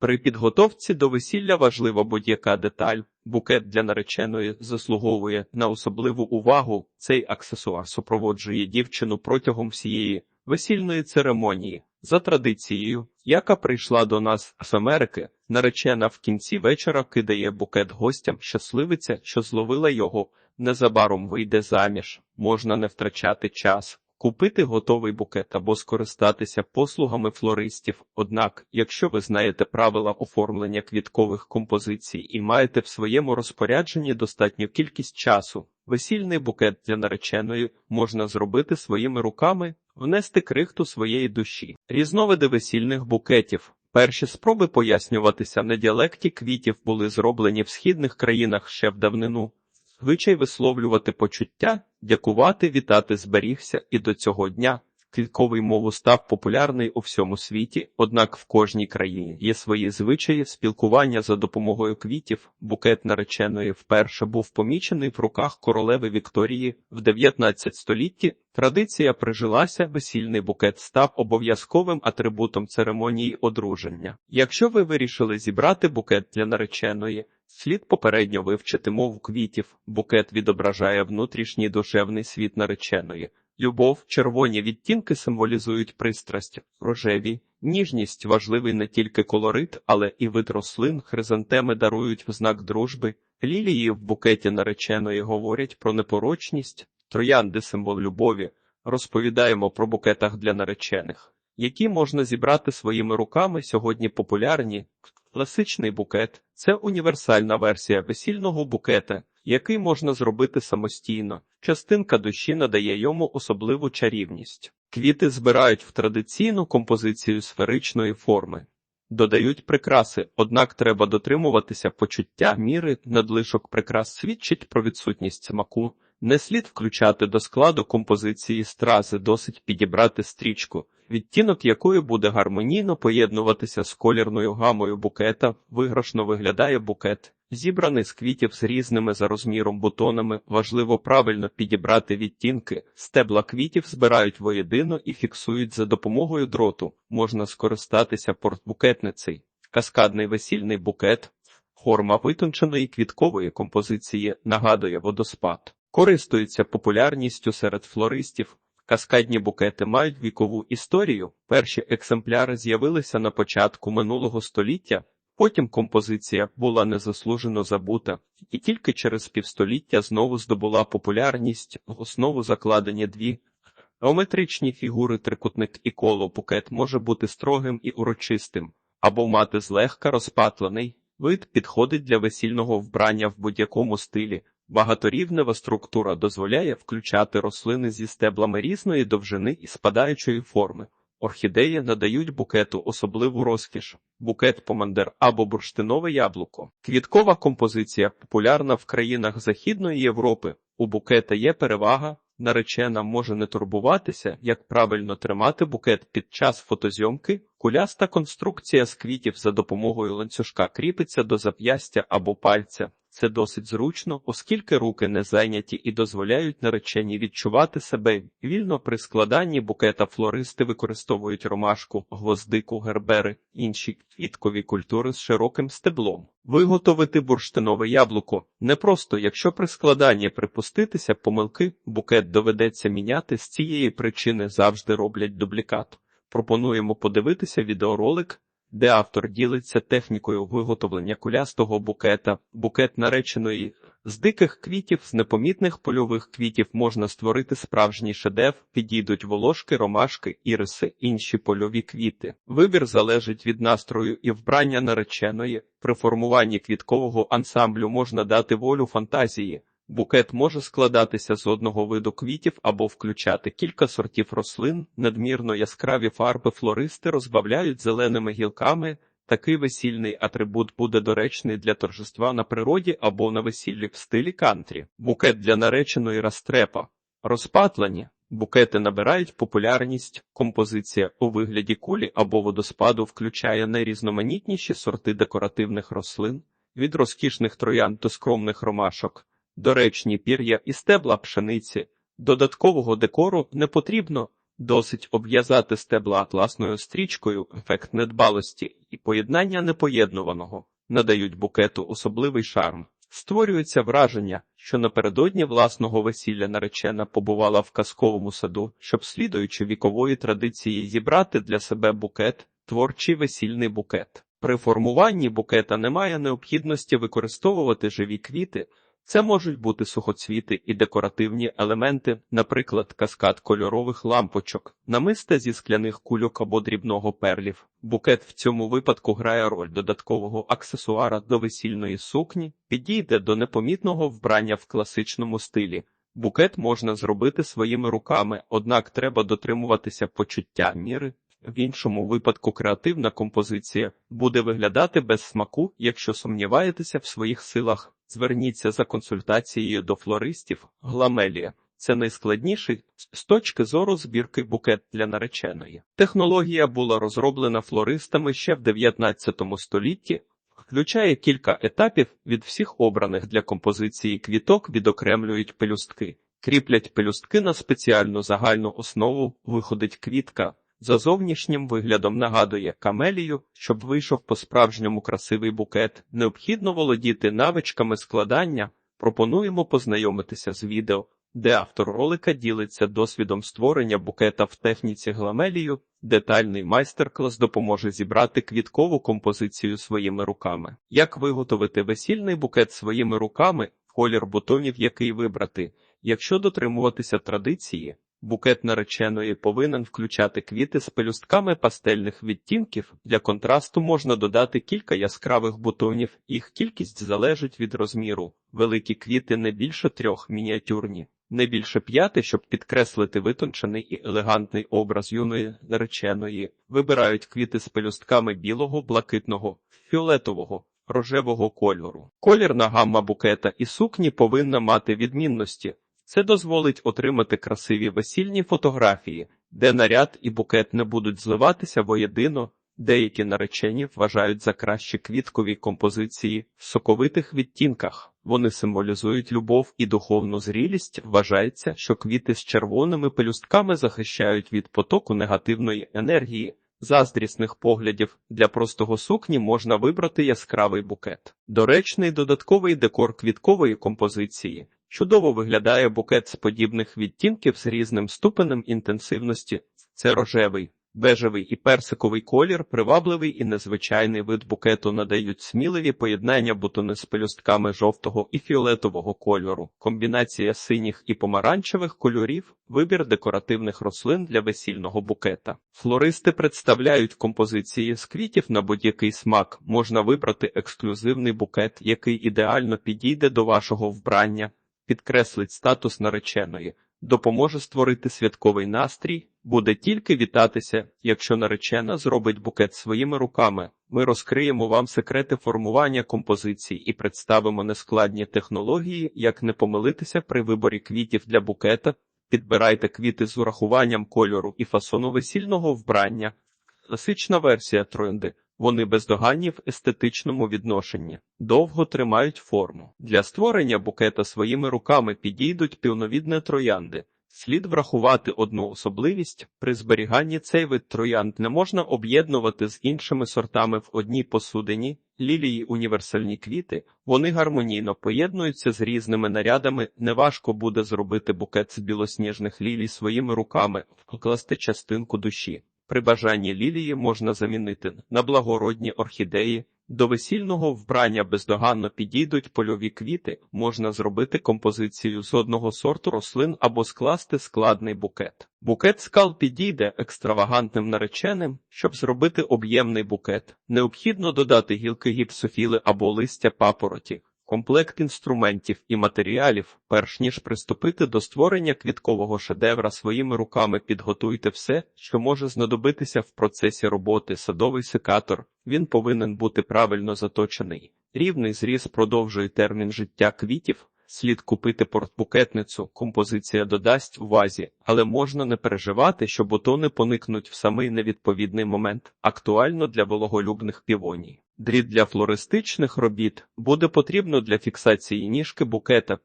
При підготовці до весілля важлива будь-яка деталь. Букет для нареченої заслуговує на особливу увагу. Цей аксесуар супроводжує дівчину протягом всієї весільної церемонії. За традицією, яка прийшла до нас з Америки, наречена в кінці вечора кидає букет гостям щасливиця, що зловила його. Незабаром вийде заміж, можна не втрачати час, купити готовий букет або скористатися послугами флористів. Однак, якщо ви знаєте правила оформлення квіткових композицій і маєте в своєму розпорядженні достатню кількість часу, весільний букет для нареченої можна зробити своїми руками, внести крихту своєї душі. Різновиди весільних букетів. Перші спроби пояснюватися на діалекті квітів були зроблені в східних країнах ще в давнину. Звичай висловлювати почуття, дякувати, вітати зберігся, і до цього дня квітковий мову став популярний у всьому світі, однак в кожній країні є свої звичаї спілкування за допомогою квітів. Букет нареченої вперше був помічений в руках королеви Вікторії в 19 столітті. Традиція прижилася, весільний букет став обов'язковим атрибутом церемонії одруження. Якщо ви вирішили зібрати букет для нареченої, Слід попередньо вивчити мову квітів. Букет відображає внутрішній душевний світ нареченої. Любов, червоні відтінки символізують пристрасть, рожеві, ніжність важливий не тільки колорит, але і вид рослин, хризантеми дарують в знак дружби. Лілії в букеті нареченої говорять про непорочність, троянди символ любові. Розповідаємо про букетах для наречених, які можна зібрати своїми руками сьогодні популярні. Класичний букет це універсальна версія весільного букета, який можна зробити самостійно. Частинка душі надає йому особливу чарівність. Квіти збирають в традиційну композицію сферичної форми, додають прикраси, однак треба дотримуватися почуття міри, надлишок прикрас свідчить про відсутність смаку. Не слід включати до складу композиції стрази, досить підібрати стрічку, відтінок якої буде гармонійно поєднуватися з колірною гамою букета, виграшно виглядає букет. Зібраний з квітів з різними за розміром бутонами, важливо правильно підібрати відтінки. Стебла квітів збирають воєдино і фіксують за допомогою дроту. Можна скористатися портбукетницею. Каскадний весільний букет. Форма витонченої квіткової композиції нагадує водоспад. Користується популярністю серед флористів. Каскадні букети мають вікову історію. Перші екземпляри з'явилися на початку минулого століття. Потім композиція була незаслужено забута, і тільки через півстоліття знову здобула популярність, в основу закладені дві геометричні фігури трикутник і коло букет може бути строгим і урочистим, або мати злегка розпатлений. Вид підходить для весільного вбрання в будь-якому стилі. Багаторівнева структура дозволяє включати рослини зі стеблами різної довжини і спадаючої форми. Орхідеї надають букету особливу розкіш, букет помандер або бурштинове яблуко. Квіткова композиція популярна в країнах Західної Європи. У букета є перевага, наречена може не турбуватися, як правильно тримати букет під час фотозйомки. Куляста конструкція з квітів за допомогою ланцюжка кріпиться до зап'ястя або пальця. Це досить зручно, оскільки руки не зайняті і дозволяють нареченій відчувати себе вільно при складанні букета флористи використовують ромашку, гвоздику, гербери, інші квіткові культури з широким стеблом. Виготовити бурштинове яблуко непросто, якщо при складанні припуститися помилки, букет доведеться міняти з цієї причини завжди роблять дублікат. Пропонуємо подивитися відеоролик де автор ділиться технікою виготовлення кулястого букета, букет нареченої. З диких квітів, з непомітних польових квітів можна створити справжній шедевр, підійдуть волошки, ромашки, іриси, інші польові квіти. Вибір залежить від настрою і вбрання нареченої. При формуванні квіткового ансамблю можна дати волю фантазії. Букет може складатися з одного виду квітів або включати кілька сортів рослин, надмірно яскраві фарби флористи розбавляють зеленими гілками. Такий весільний атрибут буде доречний для торжества на природі або на весіллі в стилі кантрі. Букет для нареченої растрепа. Розпатлені. Букети набирають популярність, композиція у вигляді кулі або водоспаду включає найрізноманітніші сорти декоративних рослин, від розкішних троян до скромних ромашок доречні пір'я і стебла пшениці. Додаткового декору не потрібно, досить обв'язати стебла атласною стрічкою, ефект недбалості, і поєднання непоєднуваного надають букету особливий шарм. Створюється враження, що напередодні власного весілля наречена побувала в казковому саду, щоб, слідуючи вікової традиції, зібрати для себе букет, творчий весільний букет. При формуванні букета немає необхідності використовувати живі квіти. Це можуть бути сухоцвіти і декоративні елементи, наприклад, каскад кольорових лампочок, намисте зі скляних кульок або дрібного перлів. Букет в цьому випадку грає роль додаткового аксесуара до весільної сукні, підійде до непомітного вбрання в класичному стилі. Букет можна зробити своїми руками, однак треба дотримуватися почуття міри. В іншому випадку креативна композиція буде виглядати без смаку, якщо сумніваєтеся в своїх силах. Зверніться за консультацією до флористів. Гламелія це найскладніший з точки зору збірки букет для нареченої. Технологія була розроблена флористами ще в 19 столітті, включає кілька етапів від всіх обраних для композиції квіток відокремлюють пелюстки, кріплять пелюстки на спеціальну загальну основу, виходить квітка. За зовнішнім виглядом нагадує камелію, щоб вийшов по-справжньому красивий букет. Необхідно володіти навичками складання. Пропонуємо познайомитися з відео, де автор ролика ділиться досвідом створення букета в техніці гламелію. Детальний майстер-клас допоможе зібрати квіткову композицію своїми руками. Як виготовити весільний букет своїми руками, колір бутонів, який вибрати, якщо дотримуватися традиції. Букет нареченої повинен включати квіти з пелюстками пастельних відтінків. Для контрасту можна додати кілька яскравих бутонів, їх кількість залежить від розміру. Великі квіти не більше трьох, мініатюрні, не більше п'яти, щоб підкреслити витончений і елегантний образ юної нареченої. Вибирають квіти з пелюстками білого, блакитного, фіолетового. Рожевого кольору. Колірна гамма букета і сукні повинна мати відмінності. Це дозволить отримати красиві весільні фотографії, де наряд і букет не будуть зливатися воєдино. Деякі наречені вважають за кращі квіткові композиції в соковитих відтінках. Вони символізують любов і духовну зрілість. Вважається, що квіти з червоними пелюстками захищають від потоку негативної енергії. Заздрісних поглядів для простого сукні можна вибрати яскравий букет. Доречний додатковий декор квіткової композиції. Чудово виглядає букет з подібних відтінків з різним ступенем інтенсивності. Це рожевий, бежевий і персиковий колір, привабливий і незвичайний вид букету надають сміливі поєднання бутони з пелюстками жовтого і фіолетового кольору, комбінація синіх і помаранчевих кольорів, вибір декоративних рослин для весільного букета. Флористи представляють композиції з квітів на будь-який смак. Можна вибрати ексклюзивний букет, який ідеально підійде до вашого вбрання підкреслить статус нареченої, допоможе створити святковий настрій, буде тільки вітатися, якщо наречена зробить букет своїми руками. Ми розкриємо вам секрети формування композицій і представимо нескладні технології, як не помилитися при виборі квітів для букета. Підбирайте квіти з урахуванням кольору і фасону весільного вбрання. Класична версія троянди. Вони бездоганні в естетичному відношенні, довго тримають форму. Для створення букета своїми руками підійдуть півновідне троянди. Слід врахувати одну особливість при зберіганні цей вид троянд не можна об'єднувати з іншими сортами в одній посудині. Лілії універсальні квіти, вони гармонійно поєднуються з різними нарядами. Неважко буде зробити букет з білосніжних лілій своїми руками, вкласти частинку душі. При бажанні лілії можна замінити на благородні орхідеї. До весільного вбрання бездоганно підійдуть польові квіти, можна зробити композицію з одного сорту рослин або скласти складний букет. Букет скал підійде екстравагантним нареченим, щоб зробити об'ємний букет. Необхідно додати гілки гіпсофіли або листя папороті комплект інструментів і матеріалів, перш ніж приступити до створення квіткового шедевра своїми руками, підготуйте все, що може знадобитися в процесі роботи. Садовий секатор. Він повинен бути правильно заточений. Рівний зріз продовжує термін життя квітів. Слід купити портбукетницю, композиція додасть у вазі, але можна не переживати, що бутони поникнуть в самий невідповідний момент, актуально для вологолюбних півоній. Дріт для флористичних робіт буде потрібно для фіксації ніжки букета.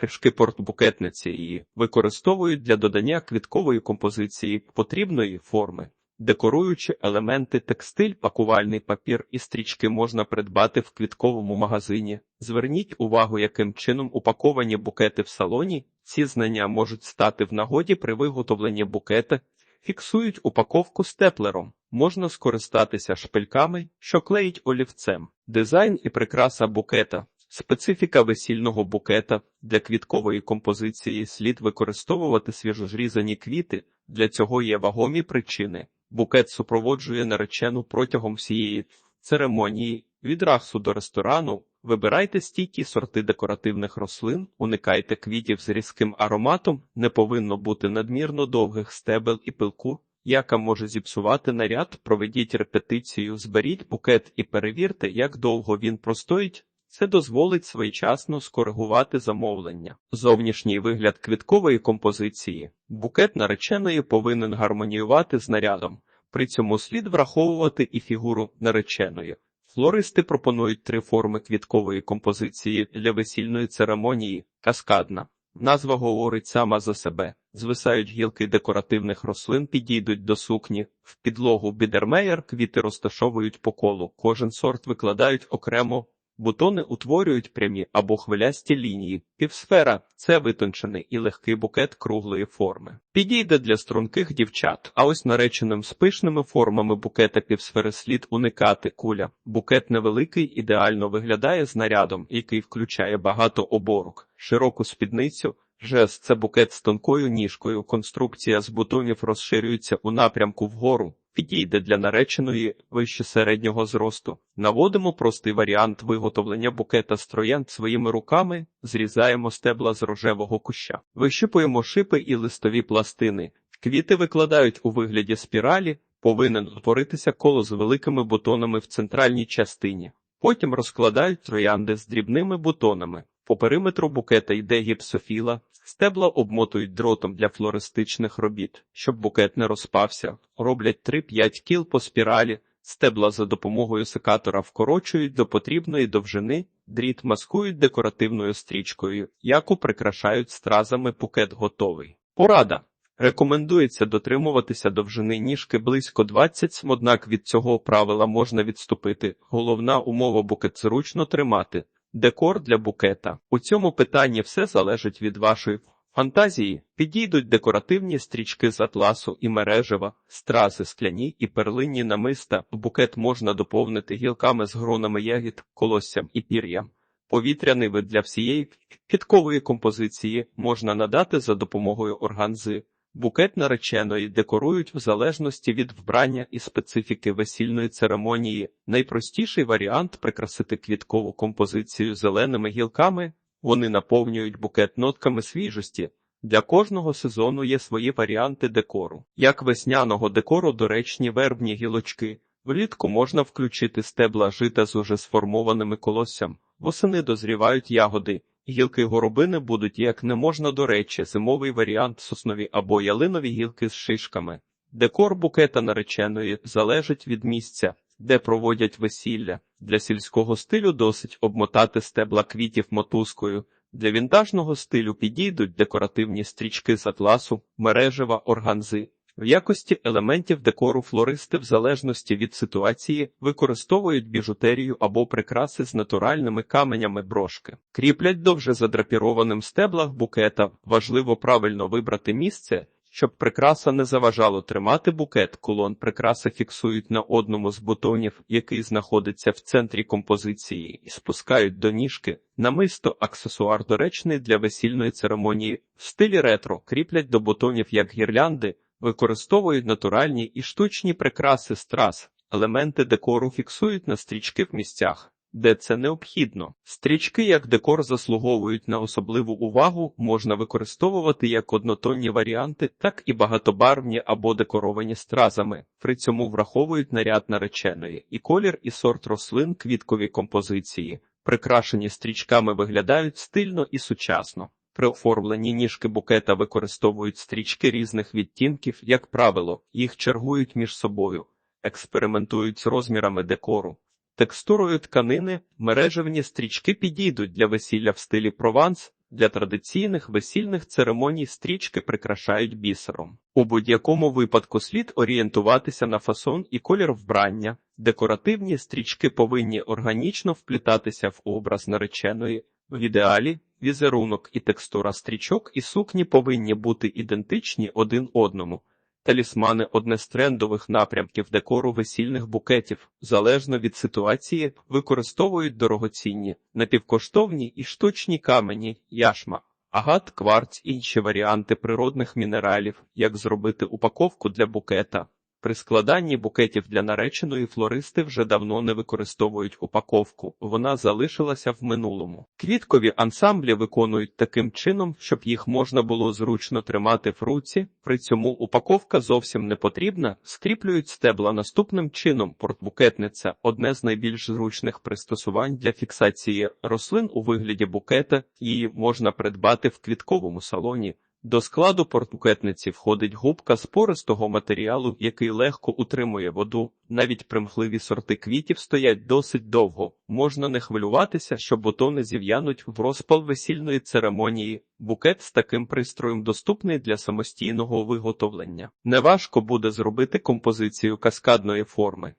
Фішки портбукетниці її використовують для додання квіткової композиції потрібної форми. Декоруючи елементи текстиль, пакувальний папір і стрічки можна придбати в квітковому магазині. Зверніть увагу, яким чином упаковані букети в салоні. Ці знання можуть стати в нагоді при виготовленні букета. Фіксують упаковку степлером. Можна скористатися шпильками, що клеїть олівцем. Дизайн і прикраса букета. Специфіка весільного букета для квіткової композиції слід використовувати свіжозрізані квіти. Для цього є вагомі причини. Букет супроводжує наречену протягом всієї церемонії. Від рахсу до ресторану вибирайте стійкі сорти декоративних рослин, уникайте квітів з різким ароматом, не повинно бути надмірно довгих стебел і пилку, яка може зіпсувати наряд. Проведіть репетицію, зберіть букет і перевірте, як довго він простоїть. Це дозволить своєчасно скоригувати замовлення. Зовнішній вигляд квіткової композиції. Букет нареченої повинен гармоніювати з нарядом. При цьому слід враховувати і фігуру нареченої. Флористи пропонують три форми квіткової композиції для весільної церемонії. Каскадна. Назва говорить сама за себе. Звисають гілки декоративних рослин, підійдуть до сукні. В підлогу бідермеєр квіти розташовують по колу. Кожен сорт викладають окремо. Бутони утворюють прямі або хвилясті лінії. Півсфера це витончений і легкий букет круглої форми. Підійде для струнких дівчат, а ось нареченим з пишними формами букета півсфери слід уникати куля. Букет невеликий, ідеально виглядає з нарядом, який включає багато оборок, широку спідницю. Жест це букет з тонкою ніжкою. Конструкція з бутонів розширюється у напрямку вгору. Підійде для нареченої вище середнього зросту. Наводимо простий варіант виготовлення букета з троянд своїми руками, зрізаємо стебла з рожевого куща, вищипуємо шипи і листові пластини. Квіти викладають у вигляді спіралі, повинен утворитися коло з великими бутонами в центральній частині. Потім розкладають троянди з дрібними бутонами. По периметру букета йде гіпсофіла, стебла обмотують дротом для флористичних робіт, щоб букет не розпався, роблять 3-5 кіл по спіралі, стебла за допомогою секатора вкорочують до потрібної довжини, дріт маскують декоративною стрічкою, яку прикрашають стразами букет готовий. Порада. Рекомендується дотримуватися довжини ніжки близько 20 см, однак від цього правила можна відступити. Головна умова букет зручно тримати. Декор для букета. У цьому питанні все залежить від вашої фантазії. Підійдуть декоративні стрічки з атласу і мережева, стрази скляні і перлинні намиста. Букет можна доповнити гілками з гронами ягід, колоссям і пір'ям. Повітряний вид для всієї підкової композиції можна надати за допомогою органзи. Букет нареченої декорують в залежності від вбрання і специфіки весільної церемонії. Найпростіший варіант прикрасити квіткову композицію зеленими гілками. Вони наповнюють букет нотками свіжості. Для кожного сезону є свої варіанти декору. Як весняного декору доречні вербні гілочки. Влітку можна включити стебла жита з уже сформованими колоссям. Восени дозрівають ягоди. Гілки горобини будуть як не можна до речі, зимовий варіант соснові або ялинові гілки з шишками. Декор букета нареченої залежить від місця, де проводять весілля. Для сільського стилю досить обмотати стебла квітів мотузкою. Для вінтажного стилю підійдуть декоративні стрічки з атласу, мережева, органзи. В якості елементів декору флористи, в залежності від ситуації, використовують біжутерію або прикраси з натуральними каменями брошки, кріплять довже задрапірованим стеблах букета. Важливо правильно вибрати місце, щоб прикраса не заважало тримати букет. Кулон прикраси фіксують на одному з бутонів, який знаходиться в центрі композиції, і спускають до ніжки. Намисто аксесуар доречний для весільної церемонії. В стилі ретро кріплять до бутонів як гірлянди. Використовують натуральні і штучні прикраси страз, елементи декору фіксують на стрічки в місцях, де це необхідно. Стрічки як декор заслуговують на особливу увагу, можна використовувати як однотонні варіанти, так і багатобарвні або декоровані стразами. При цьому враховують наряд нареченої і колір, і сорт рослин квіткові композиції. Прикрашені стрічками виглядають стильно і сучасно. При оформленні ніжки букета використовують стрічки різних відтінків, як правило, їх чергують між собою, експериментують з розмірами декору. Текстурою тканини мережевні стрічки підійдуть для весілля в стилі прованс, Для традиційних весільних церемоній стрічки прикрашають бісером. У будь-якому випадку слід орієнтуватися на фасон і колір вбрання. Декоративні стрічки повинні органічно вплітатися в образ нареченої. В ідеалі візерунок і текстура стрічок і сукні повинні бути ідентичні один одному. Талісмани одне з трендових напрямків декору весільних букетів, залежно від ситуації, використовують дорогоцінні, напівкоштовні і штучні камені, яшма, агат, кварц, інші варіанти природних мінералів, як зробити упаковку для букета. При складанні букетів для нареченої флористи вже давно не використовують упаковку, вона залишилася в минулому. Квіткові ансамблі виконують таким чином, щоб їх можна було зручно тримати в руці. При цьому упаковка зовсім не потрібна. Скріплюють стебла наступним чином. Портбукетниця одне з найбільш зручних пристосувань для фіксації рослин у вигляді букета. Її можна придбати в квітковому салоні. До складу портбукетниці входить губка з пористого матеріалу, який легко утримує воду. Навіть примхливі сорти квітів стоять досить довго. Можна не хвилюватися, що бутони зів'януть в розпал весільної церемонії. Букет з таким пристроєм доступний для самостійного виготовлення. Неважко буде зробити композицію каскадної форми.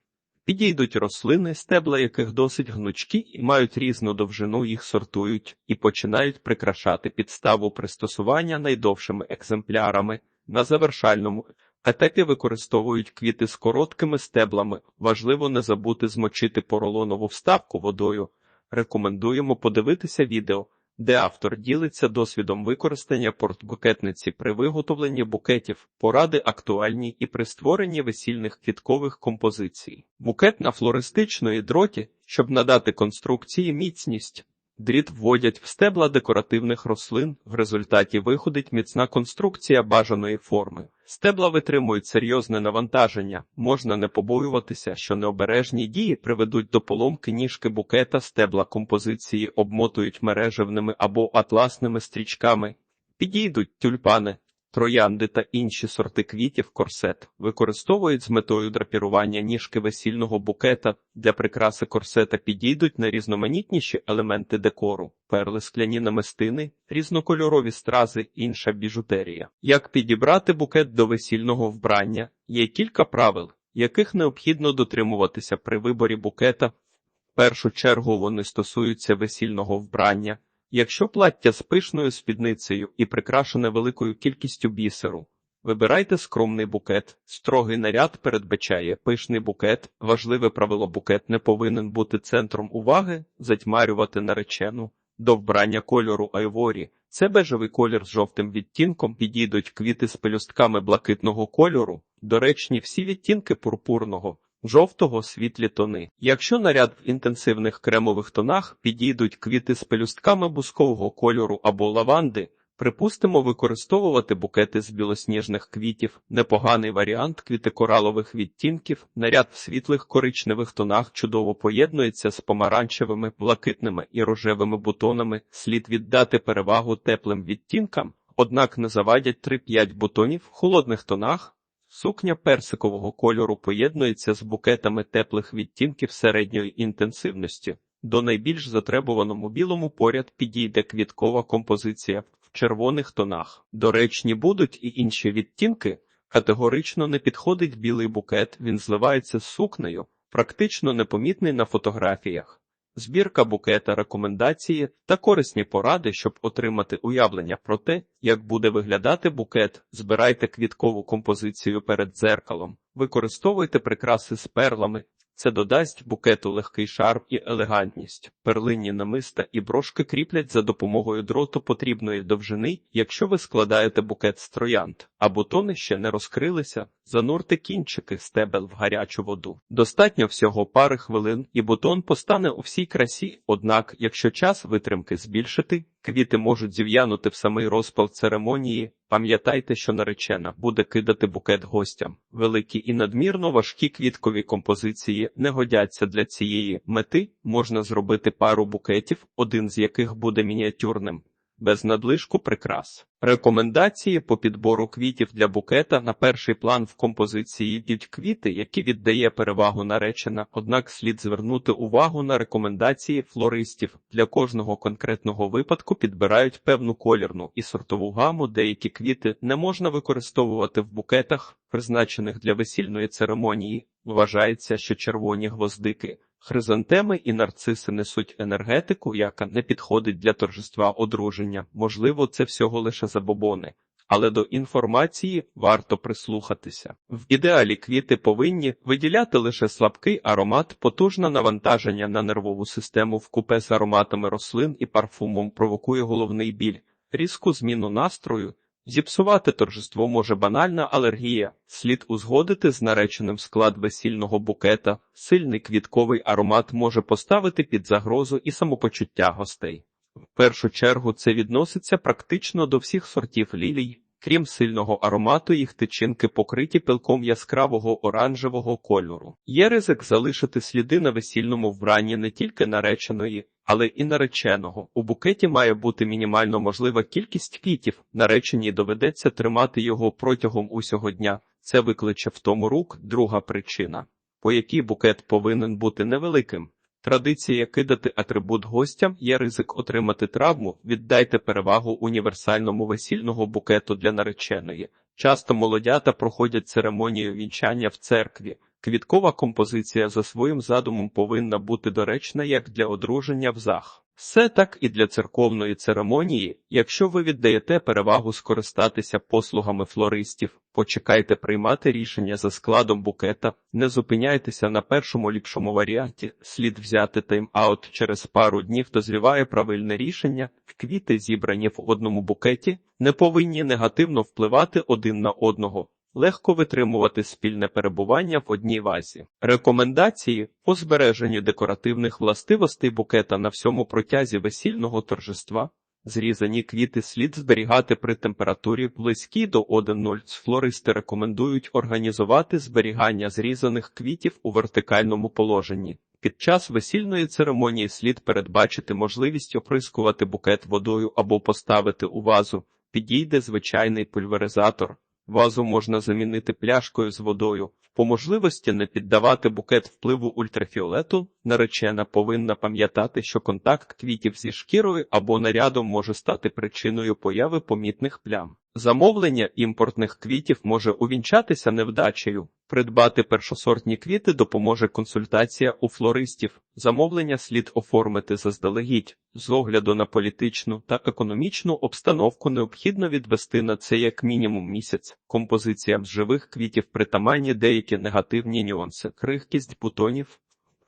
Підійдуть рослини, стебла яких досить гнучкі і мають різну довжину, їх сортують і починають прикрашати підставу пристосування найдовшими екземплярами. На завершальному етапі використовують квіти з короткими стеблами. Важливо не забути змочити поролонову вставку водою. Рекомендуємо подивитися відео, де автор ділиться досвідом використання портбукетниці при виготовленні букетів, поради актуальні і при створенні весільних квіткових композицій. Букет на флористичної дроті, щоб надати конструкції міцність. Дріт вводять в стебла декоративних рослин, в результаті виходить міцна конструкція бажаної форми. Стебла витримують серйозне навантаження, можна не побоюватися, що необережні дії приведуть до поломки ніжки букета, стебла композиції обмотують мережевними або атласними стрічками, підійдуть тюльпани, троянди та інші сорти квітів корсет використовують з метою драпірування ніжки весільного букета. Для прикраси корсета підійдуть найрізноманітніші елементи декору, перли скляні намистини, різнокольорові стрази, інша біжутерія. Як підібрати букет до весільного вбрання? Є кілька правил, яких необхідно дотримуватися при виборі букета. В першу чергу вони стосуються весільного вбрання. Якщо плаття з пишною спідницею і прикрашене великою кількістю бісеру, вибирайте скромний букет. Строгий наряд передбачає пишний букет. Важливе правило букет не повинен бути центром уваги, затьмарювати наречену. До вбрання кольору айворі. Це бежевий колір з жовтим відтінком підійдуть квіти з пелюстками блакитного кольору, доречні всі відтінки пурпурного жовтого світлі тони. Якщо наряд в інтенсивних кремових тонах підійдуть квіти з пелюстками бускового кольору або лаванди, припустимо використовувати букети з білосніжних квітів, непоганий варіант квіти коралових відтінків, наряд в світлих коричневих тонах чудово поєднується з помаранчевими, блакитними і рожевими бутонами, слід віддати перевагу теплим відтінкам. Однак не завадять 3-5 бутонів в холодних тонах, Сукня персикового кольору поєднується з букетами теплих відтінків середньої інтенсивності. До найбільш затребуваному білому поряд підійде квіткова композиція в червоних тонах. Доречні будуть і інші відтінки. Категорично не підходить білий букет, він зливається з сукнею, практично непомітний на фотографіях. Збірка букета рекомендації та корисні поради, щоб отримати уявлення про те, як буде виглядати букет. Збирайте квіткову композицію перед дзеркалом, використовуйте прикраси з перлами. Це додасть букету легкий шарм і елегантність. Перлинні намиста і брошки кріплять за допомогою дроту потрібної довжини, якщо ви складаєте букет з троянд, а бутони ще не розкрилися, занурте кінчики стебел в гарячу воду. Достатньо всього пари хвилин, і бутон постане у всій красі. Однак, якщо час витримки збільшити, квіти можуть зів'янути в самий розпал церемонії. Пам'ятайте, що наречена буде кидати букет гостям. Великі і надмірно важкі квіткові композиції не годяться для цієї мети. Можна зробити пару букетів, один з яких буде мініатюрним. Без надлишку прикрас. Рекомендації по підбору квітів для букета на перший план в композиції йдуть квіти, які віддає перевагу наречена, однак слід звернути увагу на рекомендації флористів. Для кожного конкретного випадку підбирають певну колірну і сортову гаму, деякі квіти не можна використовувати в букетах, призначених для весільної церемонії. Вважається, що червоні гвоздики, хризантеми і нарциси несуть енергетику, яка не підходить для торжества одруження. Можливо, це всього лише забобони. Але до інформації варто прислухатися. В ідеалі квіти повинні виділяти лише слабкий аромат, потужне навантаження на нервову систему вкупе з ароматами рослин і парфумом провокує головний біль, різку зміну настрою. Зіпсувати торжество може банальна алергія, слід узгодити з нареченим склад весільного букета, сильний квітковий аромат може поставити під загрозу і самопочуття гостей. В першу чергу це відноситься практично до всіх сортів лілій, крім сильного аромату, їх тичинки покриті пилком яскравого оранжевого кольору. Є ризик залишити сліди на весільному вбранні не тільки нареченої, але і нареченого. У букеті має бути мінімально можлива кількість квітів. Нареченій доведеться тримати його протягом усього дня. Це викличе в тому рук друга причина, по якій букет повинен бути невеликим. Традиція кидати атрибут гостям є ризик отримати травму. Віддайте перевагу універсальному весільного букету для нареченої. Часто молодята проходять церемонію вінчання в церкві. Квіткова композиція за своїм задумом повинна бути доречна як для одруження в зах. Все так і для церковної церемонії, якщо ви віддаєте перевагу скористатися послугами флористів, почекайте приймати рішення за складом букета, не зупиняйтеся на першому ліпшому варіанті, слід взяти тайм-аут через пару днів дозріває правильне рішення, квіти, зібрані в одному букеті, не повинні негативно впливати один на одного. Легко витримувати спільне перебування в одній вазі. Рекомендації по збереженню декоративних властивостей букета на всьому протязі весільного торжества. Зрізані квіти слід зберігати при температурі близькій до 1,0. Флористи рекомендують організувати зберігання зрізаних квітів у вертикальному положенні. Під час весільної церемонії слід передбачити можливість оприскувати букет водою або поставити у вазу. Підійде звичайний пульверизатор. Вазу можна замінити пляшкою з водою. По можливості не піддавати букет впливу ультрафіолету. Наречена повинна пам'ятати, що контакт квітів зі шкірою або нарядом може стати причиною появи помітних плям. Замовлення імпортних квітів може увінчатися невдачею. Придбати першосортні квіти допоможе консультація у флористів. Замовлення слід оформити заздалегідь. З огляду на політичну та економічну обстановку необхідно відвести на це як мінімум місяць. Композиціям з живих квітів притаманні деякі негативні нюанси, крихкість бутонів.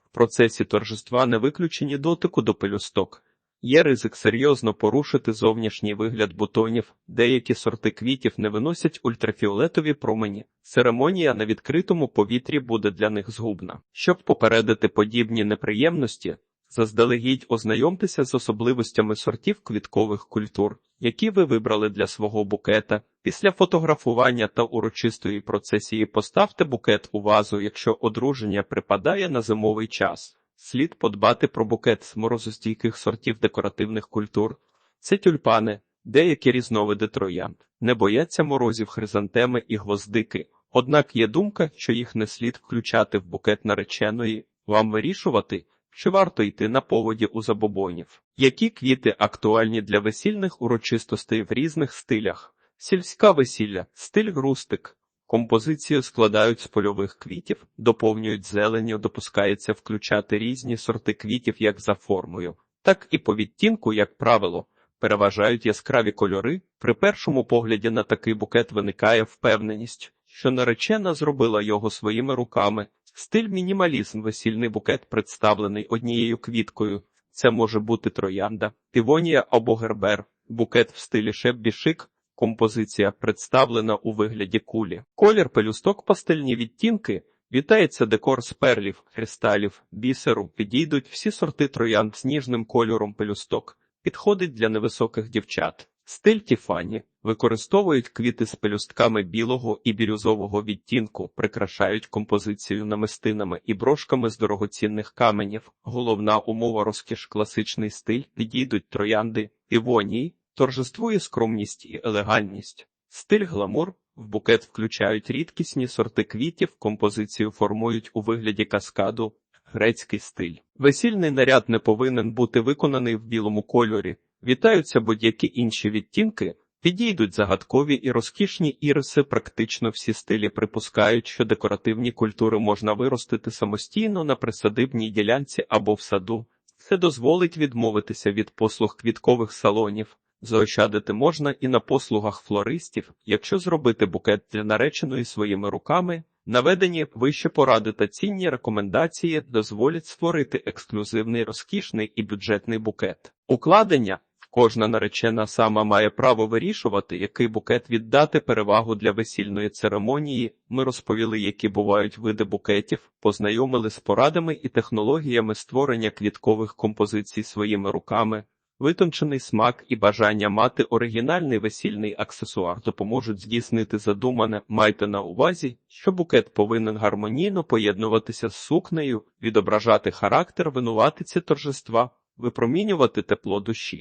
В процесі торжества не виключені дотику до пелюсток. Є ризик серйозно порушити зовнішній вигляд бутонів, деякі сорти квітів не виносять ультрафіолетові промені. Церемонія на відкритому повітрі буде для них згубна. Щоб попередити подібні неприємності, заздалегідь ознайомтеся з особливостями сортів квіткових культур, які ви вибрали для свого букета. Після фотографування та урочистої процесії поставте букет у вазу, якщо одруження припадає на зимовий час. Слід подбати про букет морозостійких сортів декоративних культур. Це тюльпани, деякі різновиди троянд, не бояться морозів хризантеми і гвоздики. Однак є думка, що їх не слід включати в букет нареченої, вам вирішувати, чи варто йти на поводі у забобонів. Які квіти актуальні для весільних урочистостей в різних стилях? Сільська весілля, стиль рустик. Композицію складають з польових квітів, доповнюють зеленню, допускається включати різні сорти квітів як за формою, так і по відтінку, як правило, переважають яскраві кольори. При першому погляді на такий букет виникає впевненість, що наречена зробила його своїми руками. Стиль мінімалізм, весільний букет представлений однією квіткою. Це може бути троянда, півонія або гербер, букет в стилі шеббішик, Композиція представлена у вигляді кулі. Колір пелюсток пастельні відтінки. Вітається декор з перлів, кристалів, бісеру. Підійдуть всі сорти троянд з ніжним кольором пелюсток. Підходить для невисоких дівчат. Стиль Тіфані використовують квіти з пелюстками білого і бірюзового відтінку, прикрашають композицію намистинами і брошками з дорогоцінних каменів. Головна умова розкіш класичний стиль. Підійдуть троянди, півонії, торжествує скромність і елегантність. Стиль гламур в букет включають рідкісні сорти квітів, композицію формують у вигляді каскаду, грецький стиль. Весільний наряд не повинен бути виконаний в білому кольорі. Вітаються будь-які інші відтінки, підійдуть загадкові і розкішні іриси. Практично всі стилі припускають, що декоративні культури можна виростити самостійно на присадибній ділянці або в саду. Це дозволить відмовитися від послуг квіткових салонів. Заощадити можна і на послугах флористів, якщо зробити букет для нареченої своїми руками. Наведені вище поради та цінні рекомендації дозволять створити ексклюзивний, розкішний і бюджетний букет. Укладення кожна наречена сама має право вирішувати, який букет віддати перевагу для весільної церемонії. Ми розповіли, які бувають види букетів, познайомили з порадами і технологіями створення квіткових композицій своїми руками. Витончений смак і бажання мати оригінальний весільний аксесуар допоможуть здійснити задумане. Майте на увазі, що букет повинен гармонійно поєднуватися з сукнею, відображати характер винуватиці торжества, випромінювати тепло душі.